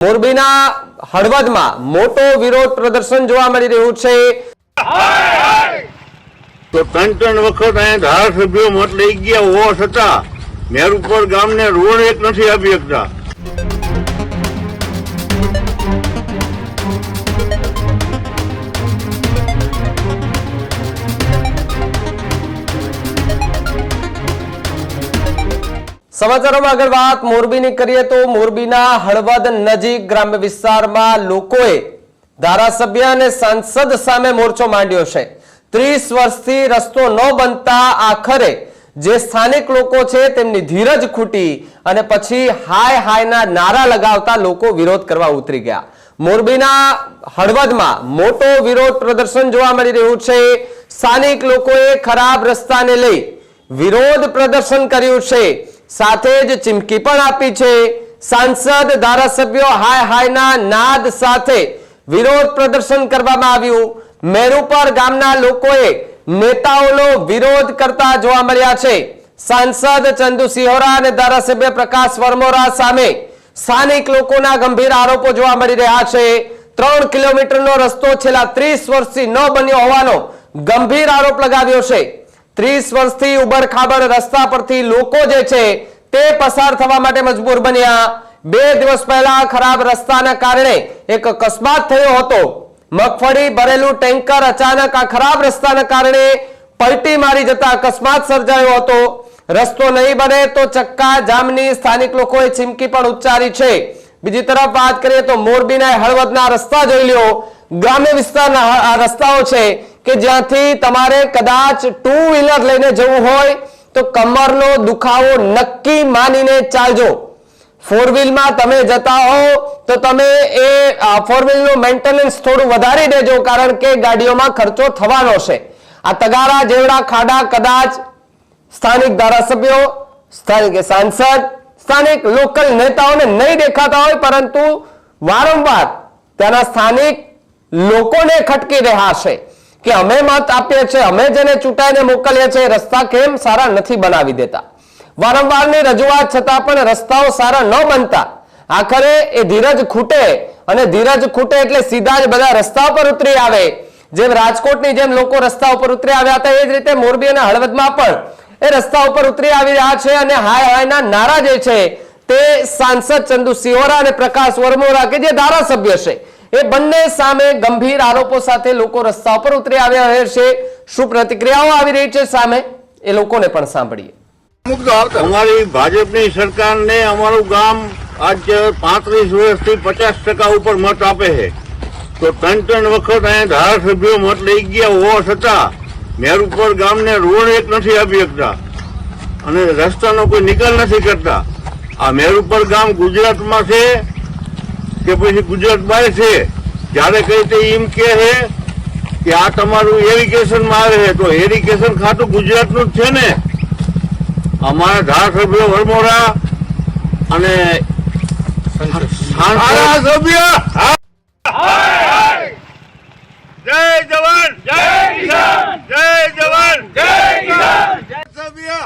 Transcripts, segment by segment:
મોરબીના હળવદમાં મોટો વિરોધ પ્રદર્શન જોવા મળી રહ્યું છે. તો ત્રણ ત્રણ વખત અહીંયા ધારાસભ્યો મત લઈ ગયા હોવા છતાં મેરુપર ગામને રોડ એક નથી આપી શકતા સમાચારોમાં આગળ વાત, મોરબીની કરીએ તો મોરબીના હળવદ નજીક ગ્રામ્ય વિસ્તારમાં લોકોએ ધારાસભ્ય અને સાંસદ સામે મોરચો માંડ્યો છે. ત્રીસ વર્ષથી રસ્તો ન બનતા આખરે જે સ્થાનિક લોકો છે તેમની ધીરજ ખૂટી અને પછી હાય હાયના નારા લગાવતા લોકો વિરોધ કરવા ઉતરી ગયા. મોરબીના હળવદમાં મોટો વિરોધ પ્રદર્શન જોવા મળી રહ્યું છે. સ્થાનિક લોકોએ ખરાબ રસ્તાને લઈ વિરોધ પ્રદર્શન કર્યું છે. સાથે જ ચીમકી પણ આપી છે. સાંસદ ધારાસભ્યો હાય હાયના નાદ સાથે વિરોધ પ્રદર્શન કરવામાં આવ્યું. મેરુપર ગામના લોકોએ નેતાઓનો વિરોધ કરતા જોવા મળ્યા છે. સાંસદ ચંદુ સિહોરા અને ધારાસભ્ય પ્રકાશ વર્મોરા સામે સ્થાનિક લોકોના ગંભીર આરોપો જોવા મળી રહ્યા છે. ત્રણ કિલોમીટરનો રસ્તો છેલ્લા ત્રીસ વર્ષથી ન બન્યો હોવાનો ગંભીર આરોપ લગાવ્યો છે. ત્રીસ વર્ષથી ઉબડ ખાબડ રસ્તા પરથી લોકો જે છે તે પસાર થવા માટે મજબૂર બન્યા. બે દિવસ પહેલા ખરાબ રસ્તાના કારણે એક અકસ્માત થયો હતો. મગફળી, ભરેલું ટેન્કર અચાનક આ ખરાબ રસ્તાના કારણે પલટી મારી જતા અકસ્માત સર્જાયો હતો. રસ્તો નહીં બને તો ચક્કા, જામની સ્થાનિક લોકોએ ચીમકી પણ ઉચ્ચારી છે. બીજી તરફ વાત કરીએ તો મોરબીના હળવદના રસ્તા જોઈ લ્યો. ગ્રામ્ય વિસ્તારના રસ્તાઓ છે કે જ્યાંથી તમારે કદાચ ટુ વ્હીલર લઈને જવું હોય, તો કમરનો દુખાવો નક્કી માનીને ચાલજો. ફોર વ્હીલમાં તમે જતા હો, તો તમે એ ફોર વ્હીલનું મેન્ટેનન્સ થોડું વધારી દેજો, કારણ કે ગાડીઓમાં ખર્ચો થવાનો છે. આ તગારા જેવડા ખાડા કદાચ સ્થાનિક ધારાસભ્યો, સ્થાનિક સાંસદ, સ્થાનિક લોકલ નેતાઓને નહીં દેખાતા હોય, પરંતુ વારંવાર ત્યાંના સ્થાનિક લોકોને ખટકી રહ્યા છે. કે અમે મત આપીએ છીએ, અમે જેને ચૂંટાઈને મોકલીએ છીએ રસ્તા કેમ સારા નથી બનાવી દેતા? વારંવારની રજૂઆત છતાં પણ રસ્તાઓ સારા ન બનતા. આખરે એ ધીરજ ખૂટે અને ધીરજ ખૂટે એટલે સીધા જ બધા રસ્તા પર ઉતરી આવે. જેમ રાજકોટની જેમ લોકો રસ્તા ઉપર ઉતરી આવ્યા હતા, એ જ રીતે મોરબી અને હળવદમાં પણ એ રસ્તા ઉપર ઉતરી આવી રહ્યા છે અને હાય હાયના નારા જે છે, તે સાંસદ ચંદુ સિહોરા અને પ્રકાશ વર્મોરા કે જે ધારાસભ્ય છે એ બંને સામે ગંભીર આરોપો સાથે લોકો રસ્તા ઉપર ઉતરી આવ્યા છે. શું પ્રતિક્રિયાઓ આવી રહી છે સામે? એ લોકોને પણ સાંભળીએ. અમારી ભાજપની સરકારને અમારું ગામ આજ પાંત્રીસ વર્ષથી પચાસ ટકા ઉપર મત આપે છે. તો ત્રણ ત્રણ વખત અહીંયા ધારાસભ્યો મત લઈ ગયા હોવા છતાં મેરુપર ગામને રોડ એક નથી આપી શકતા અને રસ્તાનો કોઈ નિકાલ નથી કરતા. આ મેરુપર ગામ ગુજરાતમાં છે કે પછી ગુજરાત બહાર છે? જ્યારે કઈ તે એમ કે છે કે આ તમારું એરિગેશનમાં આવે છે તો એરિગેશન ખાતું ગુજરાતનું જ છે ને? અમારા ધારાસભ્ય વરમોરા અને ધારાસભ્ય જય કિસાન જય જવાન જય કિસાન સભ્ય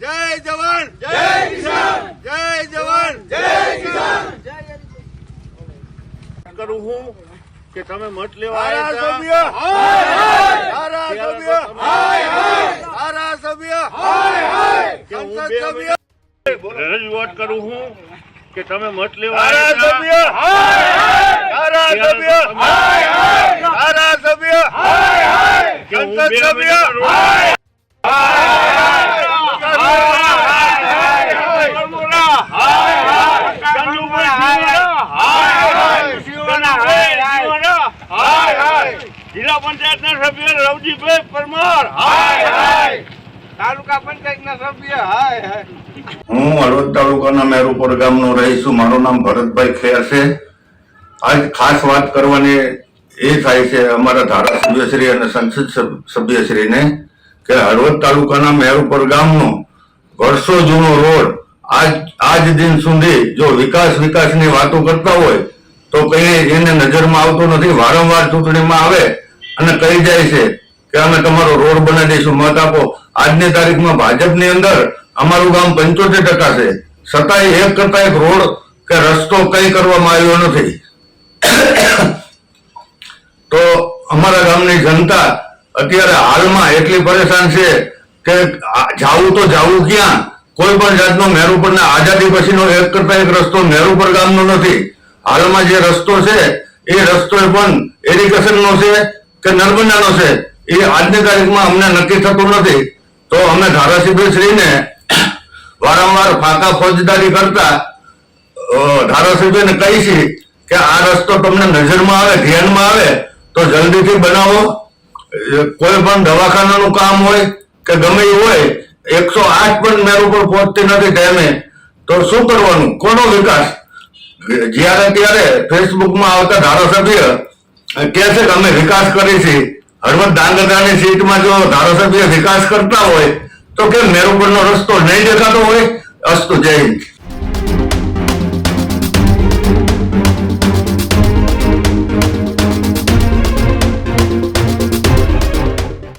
જય જવાન જય કિસાન જય જવાન જય કિસાન કરું હું કે તમે મત લેવા ધારાસભ્ય ધારાસભ્ય ધારાસભ્ય રજૂઆત કરું હું કે તમે મત લેવા ધારાસભ્ય ધારાસભ્ય ધારાસભ્ય બે સભ્ય જિલ્લા પંચાયત ના સભ્ય રવજીભાઈ પરમાર તાલુકા પંચાયત ના સભ્ય હાય હાય હું હળવદ તાલુકાના મેરુપર ગામનો રહીશ મારું નામ ભરતભાઈ ખેર છે. આજ ખાસ વાત કરવાની એ થાય છે અમારા ધારાસભ્યશ્રી અને સંસદ સભ- સભ્યશ્રીને કે હળવદ તાલુકાના મેરુપર ગામનો વર્ષો જૂનો રોડ આજ આજ દિન સુધી જો વિકાસ વિકાસની વાતો કરતા હોય તો કઈ એને નજરમાં આવતો નથી. વારંવાર ચૂંટણીમાં આવે અને કહી જાય છે કે અમે તમારો રોડ બનાવી દઈશું. મત આપો. આજની તારીખમાં ભાજપની અંદર અમારું ગામ પંચોતેર ટકા છે. છતાંય એક કરતા એક રોડ કે રસ્તો કંઈ કરવામાં આવ્યો નથી. તો અમારા ગામની જનતા અત્યારે હાલમાં એટલી પરેશાન છે કે જાવું તો જાવું ક્યાં? કોઈ પણ જાતનો મેરુપરના આઝાદી પછીનો એક કરતા એક રસ્તો મેરુ પર ગામનો નથી. હાલમાં જે રસ્તો છે, એ રસ્તો પણ એરિગેશનનો છે કે નર્મદાનો છે, એ આજની તારીખમાં અમને નક્કી થતું નથી. તો અમે ધારાસભ્ય શ્રીને વારંવાર ફાંકા ફોજદારી કરતા ધારાસભ્યને છે કે આ રસ્તો તમને નજરમાં આવે, ધ્યાનમાં આવે, તો જલ્દીથી બનાવો. કોઈ પણ દવાખાનાનું કામ હોય કે ગમે એ હોય, એકસો આઠ પણ મેર ઉપર પહોંચતી નથી ટાઈમે તો શું કરવાનું? કોનો વિકાસ? જ્યારે ત્યારે ફેસબુકમાં આવતા ધારાસભ્ય કહે છે કે અમે વિકાસ કરી છીએ. હળવદ ડાંગરદાની સીટમાં જો ધારાસભ્ય વિકાસ કરતા હોય તો કેમ મેરુપરનો રસ્તો નહીં દેખાતો હોય અસ્તુ જય